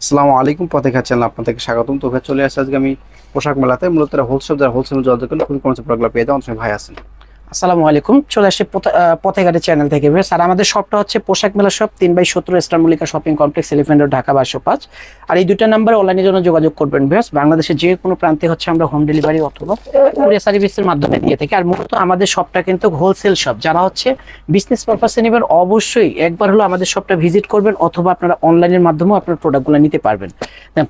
আসসালামু আলাইকুম, পথে খাচ্ছেন আপনাদেরকে স্বাগতম। তো চলে আসছে আজকে আমি পোশাক মেলাতে। মূলত হোলসেল যারা হোলসেল জল দোকান খুবই কমছে প্রোগ্রাম পেয়ে যাওয়া অনেক সময় ভাই আছেন। আসসালামু আলাইকুম। চলে আসছে পথেঘাটের চ্যানেল থেকে আর আমাদের শপটা হচ্ছে পোশাক মেলা শপ তিন বাই সত্তর star Mallika shopping complex Elephant Dhaka বারোশো পাঁচ। আর এই দুইটা নাম্বারে অনলাইনের জন্য যোগাযোগ করবেন ভিউয়ার্স বাংলাদেশের যে কোনো প্রান্তে হচ্ছে আমরা হোম ডেলিভারি অথবা কুরিয়ার সার্ভিসের মাধ্যমে দিয়ে থাকি। আর মূলত আমাদের শপটা কিন্তু হোলসেল শপ যারা হচ্ছে বিজনেস পারপাসে নেবেন, অবশ্যই একবার হলো আমাদের শপটা ভিজিট করবেন অথবা আপনারা অনলাইনের মাধ্যমেও আপনার প্রোডাক্টগুলো নিতে পারবেন।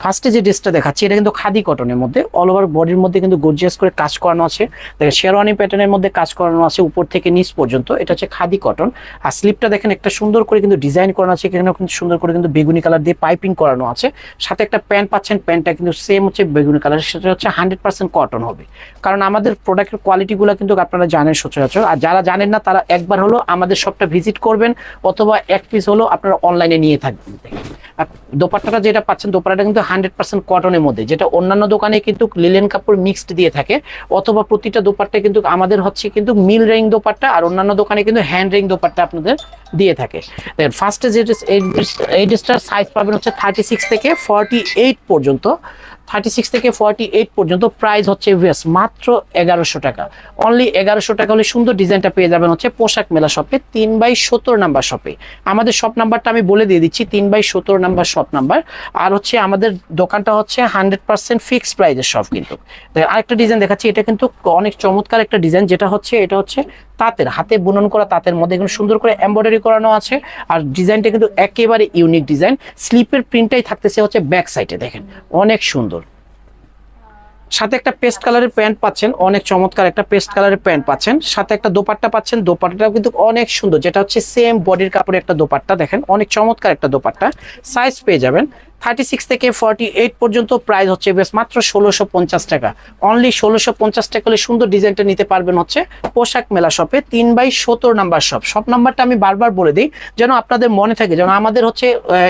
ফার্স্টে যে ড্রেসটা দেখাচ্ছি, এটা কিন্তু খাদি কটনের মধ্যে। অল ওভার বডির মধ্যে কিন্তু গর্জিয়াস করে কাজ করানো আছে। দেখেন শেরওয়ানি প্যাটার্নের মধ্যে কাজ করানো আছে উপর থেকে নিচ পর্যন্ত, এটা হচ্ছে খাদি কটন আর স্লিপটা দেখেন একটা সুন্দর করে কিন্তু ডিজাইন করানো আছে, এখানেও কিন্তু সুন্দর করে কিন্তু বেগুনি কালার দিয়ে পাইপিং করানো আছে। সাথে একটা প্যান্ট পাচ্ছেন প্যান্টটা কিন্তু সেম হচ্ছে বেগুনি কালার সেটা হচ্ছে হান্ড্রেড পার্সেন্ট কটন হবে। কারণ আমাদের প্রোডাক্টের কোয়ালিটিগুলো কিন্তু আপনারা জানেন সচরাচর, আর যারা জানেন না, তারা একবার হলো আমাদের শপটা ভিজিট করবেন, অথবা এক পিস হলো আপনারা অনলাইনে নিয়ে থাকবেন। আর দোপাট্টাটা যেটা পাচ্ছেন, দোপাট্টাটা কিন্তু হান্ড্রেড পার্সেন্ট কটনের মধ্যে, যেটা অন্যান্য দোকানে কিন্তু লিলেন কাপড় মিক্সড দিয়ে থাকে। অথবা প্রতিটা দোপাট্টা কিন্তু আমাদের হচ্ছে কিন্তু মিল রেইং দোপাট্টা আর অন্যান্য দোকানে কিন্তু হ্যান্ড রেইং দোপাট্টা আপনাদের দিয়ে থাকে। দেখেন ফার্স্টে যে, এই ড্রেসটার সাইজ পাবেন হচ্ছে থার্টি সিক্স থেকে ফর্টি এইট পর্যন্ত। থার্টি সিক্স থেকে ফর্টি এইট পর্যন্ত প্রাইস হচ্ছে মাত্র এগারোশো টাকা। অনলি এগারোশো টাকা হলে সুন্দর ডিজাইনটা পেয়ে যাবেন হচ্ছে পোশাক মেলা শপে তিন বাই সত্তর নাম্বার শপে আমাদের শপ নাম্বারটা আমি বলে দিয়ে দিচ্ছি, তিন বাই সত্তর নাম্বার শপ নাম্বার আর হচ্ছে আমাদের দোকানটা হচ্ছে হান্ড্রেড পার্সেন্ট ফিক্সড প্রাইজের শপ কিন্তু। আরেকটা ডিজাইন দেখাচ্ছি, এটা কিন্তু অনেক চমৎকার একটা ডিজাইন যেটা হচ্ছে, এটা হচ্ছে তাঁতের, হাতে বুনন করা তাঁতের মধ্যে এখানে সুন্দর করে এমব্রয়ডারি করানো আছে। আর ডিজাইনটা কিন্তু একেবারে ইউনিক ডিজাইন স্লিপের প্রিন্টটাই থাকতেছে হচ্ছে ব্যাক সাইডে দেখেন। অনেক সুন্দর। সাথে একটা পেস্ট কালারের প্যান্ট পাচ্ছেন। অনেক চমৎকার একটা পেস্ট কালারের প্যান্ট পাচ্ছেন। সাথে একটা দোপাট্টা পাচ্ছেন। দোপাট্টাটাও কিন্তু অনেক সুন্দর। যেটা হচ্ছে সেম বডির কাপড়ের একটা দোপাট্টা, দেখেন। অনেক চমৎকার একটা দোপাট্টা। সাইজ পেয়ে যাবেন। থার্টি সিক্স থেকে ফর্টি এইট পর্যন্ত প্রাইস হচ্ছে বেশ মাত্র ষোলোশো পঞ্চাশ টাকা। অনলি ষোলোশো পঞ্চাশ টাকা হলে সুন্দর ডিজাইনটা নিতে পারবেন হচ্ছে পোশাক মেলা শপে তিন বাই সত্তর নাম্বার শপ শপ নাম্বারটা আমি বারবার বলে দিই, যেন আপনাদের মনে থাকে, যেন আমাদের হচ্ছে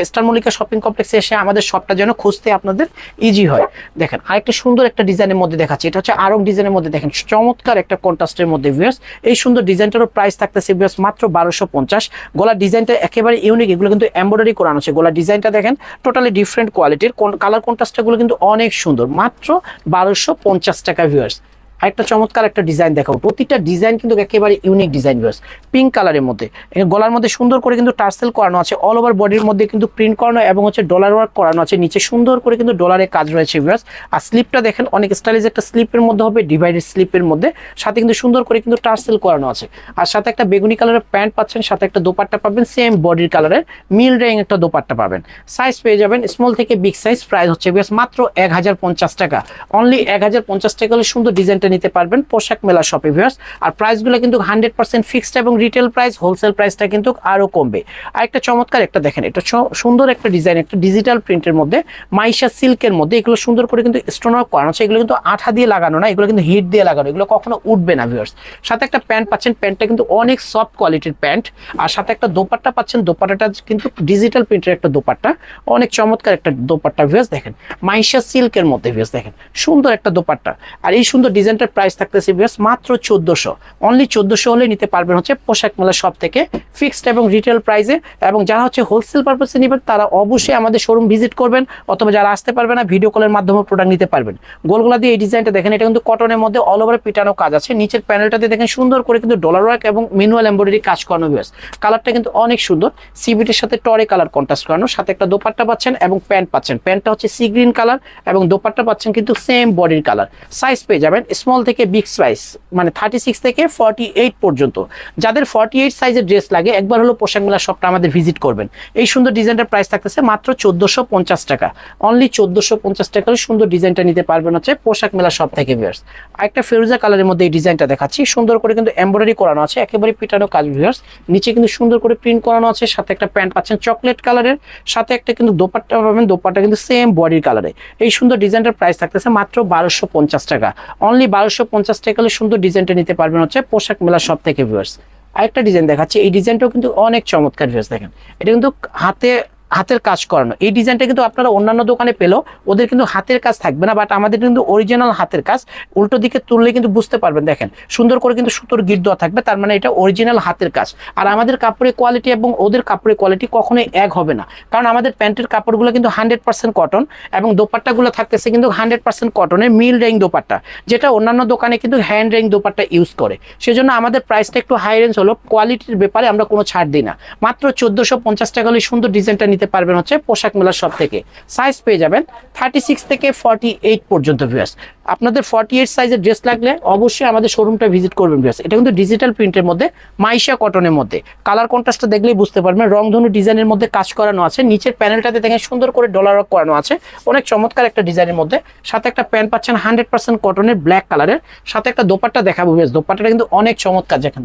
স্টার শপিং কমপ্লেক্সে এসে আমাদের শপটা যেন খুঁজতে আপনাদের ইজি হয়। দেখেন, আরেকটা সুন্দর একটা ডিজাইনের মধ্যে দেখাচ্ছি, এটা হচ্ছে আরং ডিজাইনের মধ্যে দেখেন, চমৎকার একটা কন্ট্রাস্টের মধ্যে ভিউয়ার্স এই সুন্দর ডিজাইনটারও প্রাইস থাকতেছে ভিউয়ার্স মাত্র বারোশো পঞ্চাশ। গলার ডিজাইনটা একেবারে ইউনিক এগুলো কিন্তু এমব্রয়ডারি করানো আছে। গলার ডিজাইনটা দেখেন টোটালি ডিফারেন্ট কোয়ালিটির কালার কন্ট্রাস্টগুলো কিন্তু অনেক সুন্দর। মাত্র বারোশো পঞ্চাশ টাকা ভিউয়ার্স আরেকটা চমৎকার একটা ডিজাইন দেখাও প্রতিটা ডিজাইন কিন্তু একেবারে ইউনিক ডিজাইন ভিউয়ার্স পিঙ্ক কালারের মধ্যে। গলার মধ্যে সুন্দর করে কিন্তু টার্সেল করানো আছে। অল ওভার বডির মধ্যে কিন্তু প্রিন্ট করানো এবং হচ্ছে ডলার ওয়ার্ক করানো আছে। নিচে সুন্দর করে কিন্তু ডলারের কাজ রয়েছে ভিউয়ার্স আর স্লিপটা দেখেন, অনেক স্টাইলিশ একটা স্লিপের মধ্যে হবে ডিভাইডেড স্লিপের মধ্যে। সাথে কিন্তু সুন্দর করে কিন্তু টার্সেল করানো আছে। আর সাথে একটা বেগুনি কালারের প্যান্ট পাচ্ছেন, সাথে একটা দোপাট্টা পাবেন সেম বডির কালারের মিল রেং একটা দোপাট্টা পাবেন। সাইজ পেয়ে যাবেন স্মল থেকে বিগ সাইজ প্রাইস হচ্ছে বেশ মাত্র এক হাজার পঞ্চাশ টাকা। অনলি এক হাজার পঞ্চাশ টাকা হলে সুন্দর ডিজাইনটা নিতে পারবেন পোশাক মেলা শপে ভিউয়ার্স আর প্রাইসগুলো কিন্তু হান্ড্রেড পার্সেন্ট ফিক্সড এবং রিটেল প্রাইস হোলসেল প্রাইসটা কিন্তু আরও কমবে। আর একটা চমৎকার একটা দেখেন, এটা সুন্দর একটা ডিজাইন একটা ডিজিটাল প্রিন্টের মধ্যে, মাইশা সিল্কের মধ্যে, এগুলো সুন্দর করে কিন্তু স্টোন করানো আছে। এগুলো কিন্তু আঠা দিয়ে লাগানো না, এগুলো কিন্তু হিট দিয়ে লাগানো, এগুলো কখনো উঠবে না ভিউয়ার্স সাথে একটা প্যান্ট পাচ্ছেন প্যান্টটা কিন্তু অনেক সফট কোয়ালিটির প্যান্ট আর সাথে একটা দোপাট্টা পাচ্ছেন, দোপাট্টাটা কিন্তু ডিজিটাল প্রিন্টের একটা দোপাট্টা। অনেক চমৎকার একটা দোপাট্টা ভিউয়ার্স দেখেন। মাইশা সিল্কের মধ্যে ভিউয়ার্স দেখেন। সুন্দর একটা দোপাট্টা। আর এই সুন্দর ডিজাইনটার প্রাইস থাকতেছে ভিউয়ার্স মাত্র চোদ্দোশো। অনলি চোদ্দোশো হলে নিতে পারবেন হচ্ছে পোশাক মেলা শপ থেকে ফিক্সড এবং রিটেল প্রাইসে এবং যারা হচ্ছে হোলসেল পারপাসে নেবেন, তারা অবশ্যই আমাদের শোরুম ভিজিট করবেন অথবা যারা আসতে পারবে না ভিডিও কলের মাধ্যমে প্রোডাক্ট নিতে পারবেন। গোলগোলা দিয়ে এই ডিজাইনটা দেখেন, এটা কিন্তু কটনের মধ্যে অল ওভার পিটানো কাজ আছে। নিচের প্যানেলটাতে দেখেন সুন্দর করে কিন্তু ডলার ওয়ার্ক এবং ম্যানুয়াল এমব্রয়ডারি কাজ করানো ভিউয়ার্স কালারটা কিন্তু অনেক সুন্দর। সিবিটির সাথে টরে কালার কন্ট্রাস্ট করানো, সাথে একটা দোপাট্টা পাচ্ছেন এবং প্যান্ট পাচ্ছেন। প্যান্টটা হচ্ছে সি গ্রিন কালার এবং দোপাট্টা পাচ্ছেন কিন্তু সেম বডির কালার সাইজ পেয়ে যাবেন স্মল থেকে বিগ সাইজ মানে থার্টি সিক্স থেকে ফর্টি এইট পর্যন্ত। যাদের ফর্টি এইট সাইজের ড্রেস লাগে, একবার হলো পোশাক মেলা শপটা আমাদের ভিজিট করবেন। এই সুন্দর ডিজাইনটার প্রাইস থাকতেছে মাত্র চোদ্দোশো পঞ্চাশ টাকা। অনলি চোদ্দোশো পঞ্চাশ টাকা হলে সুন্দর ডিজাইনটা নিতে পারবেন হচ্ছে পোশাক মেলা শপ থেকে ভিউয়ার্স আরেকটা ফেরুজা কালারের মধ্যে এই ডিজাইনটা দেখাচ্ছি। সুন্দর করে কিন্তু এমব্রয়ডারি করানো আছে, একেবারে পিটানো কাজ ভিউয়ার্স নিচে কিন্তু সুন্দর করে প্রিন্ট করানো আছে, সাথে একটা প্যান্ট পাচ্ছেন চকলেট কালারের সাথে একটা কিন্তু দোপাট্টা পাবেন, দোপাট্টা কিন্তু সেম বডির কালারে এই সুন্দর ডিজাইনটার প্রাইস থাকতেছে মাত্র বারোশো পঞ্চাশ টাকা। অনলি বারোশো পঞ্চাশ টাকা হলে সুন্দর ডিজাইনটা নিতে পারবেন হচ্ছে পোশাক মেলা সব থেকে ভিউয়ার্স আরেকটা ডিজাইন দেখাচ্ছি, এই ডিজাইনটাও কিন্তু অনেক চমৎকার ভিউয়ার্স দেখেন। এটা কিন্তু হাতে হাতের কাজ করানো। এই ডিজাইনটা কিন্তু আপনারা অন্যান্য দোকানে পেলেও ওদের কিন্তু হাতের কাজ থাকবে না বাট আমাদের কিন্তু অরিজিনাল হাতের কাজ। উল্টো দিকে তুললে কিন্তু বুঝতে পারবেন, দেখেন। সুন্দর করে কিন্তু সুতোর গিট দেওয়া থাকবে, তার মানে এটা অরিজিনাল হাতের কাজ। আর আমাদের কাপড়ের কোয়ালিটি এবং ওদের কাপড়ের কোয়ালিটি কখনোই এক হবে না। কারণ আমাদের প্যান্টের কাপড়গুলো কিন্তু হান্ড্রেড পার্সেন্ট কটন এবং দোপাট্টাগুলো থাকতেছে কিন্তু হান্ড্রেড পার্সেন্ট কটনের মিল রেং দোপাট্টা, যেটা অন্যান্য দোকানে কিন্তু হ্যান্ড রেং দোপাট্টা ইউজ করে। সেজন্য আমাদের প্রাইসটা একটু হাই রেঞ্জ হলো কোয়ালিটির ব্যাপারে আমরা কোনো ছাড় দিই না। মাত্র চোদ্দোশো পঞ্চাশ টাকা হলে সুন্দর ডিজাইনটা নিতে পারবেন হচ্ছে পোশাক মেলার সব থেকে সাইজ পেয়ে যাবেন থার্টি সিক্স থেকে ফর্টি এইট পর্যন্ত ভিউয়ার্স আপনাদের ফর্টি এইট সাইজের ড্রেস লাগলে অবশ্যই আমাদের শোরুমটা ভিজিট করবেন ভিউয়ার্স এটা কিন্তু ডিজিটাল প্রিন্টের মধ্যে, মাইশা কটনের মধ্যে। কালার কন্ট্রাস্টটা দেখলেই বুঝতে পারবেন, রংধনু ডিজাইনের মধ্যে কাজ করানো আছে। নিচের প্যানেলটাতে দেখেন সুন্দর করে ডলার ওয়ার্ক করানো আছে। অনেক চমৎকার একটা ডিজাইনের মধ্যে। সাথে একটা প্যান্ট পাচ্ছেন হান্ড্রেড পার্সেন্ট কটনের ব্ল্যাক কালারের সাথে একটা দোপাট্টা দেখাবো, বেশ। দোপাট্টাটা কিন্তু অনেক চমৎকার। দেখেন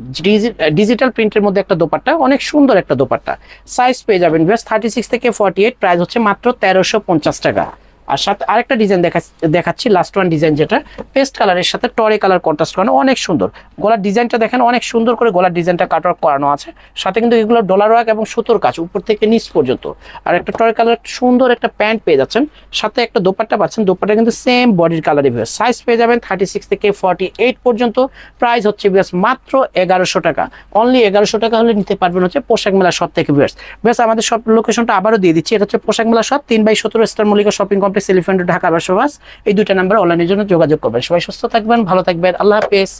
ডিজিটাল প্রিন্টের মধ্যে একটা দোপাট্টা, অনেক সুন্দর একটা দোপাট্টা। সাইজ পেয়ে যাবেন বেশ থার্টি সিক্স থেকে ফর্টি এইট প্রাইস হচ্ছে মাত্র তেরোশো পঞ্চাশ টাকা। আর সাথে আরেকটা ডিজাইন দেখা দেখাচ্ছি লাস্ট ওয়ান ডিজাইন যেটা পেস্ট কালারের সাথে টরে কালার কন্ট্রাস্ট করানো অনেক সুন্দর। গলার ডিজাইনটা দেখেন, অনেক সুন্দর করে গলার ডিজাইনটা কাট ওয়ার্ক করানো আছে। সাথে কিন্তু এগুলো ডলার ওয়ার্ক এবং সুতোর কাজ, উপর থেকে নিচ পর্যন্ত। আর একটা টরে কালার সুন্দর একটা প্যান্ট পেয়ে যাচ্ছেন। সাথে একটা দোপাট্টা পাচ্ছেন, দোপাট্টা কিন্তু সেম বডির কালারই ভিউয়ার্স সাইজ পেয়ে যাবেন থার্টি সিক্স থেকে ফর্টি এইট পর্যন্ত। প্রাইস হচ্ছে ভিউয়ার্স মাত্র এগারোশো টাকা। অনলি এগারোশো টাকা হলে নিতে পারবেন হচ্ছে পোশাক মেলা সব থেকে ভিউয়ার্স বেশ আমাদের সব লোকেশনটা আবারও দিয়ে দিচ্ছি। এটা হচ্ছে পোশাক মেলা সব তিন বাই সতেরো star Mallika shopping complex elephant Dhaka বাসবাস এই দুটা নাম্বার অনলাইনের জন্য যোগাযোগ করবেন। সবাই সুস্থ থাকবেন, ভালো থাকবেন, আল্লাহ হাফেজ।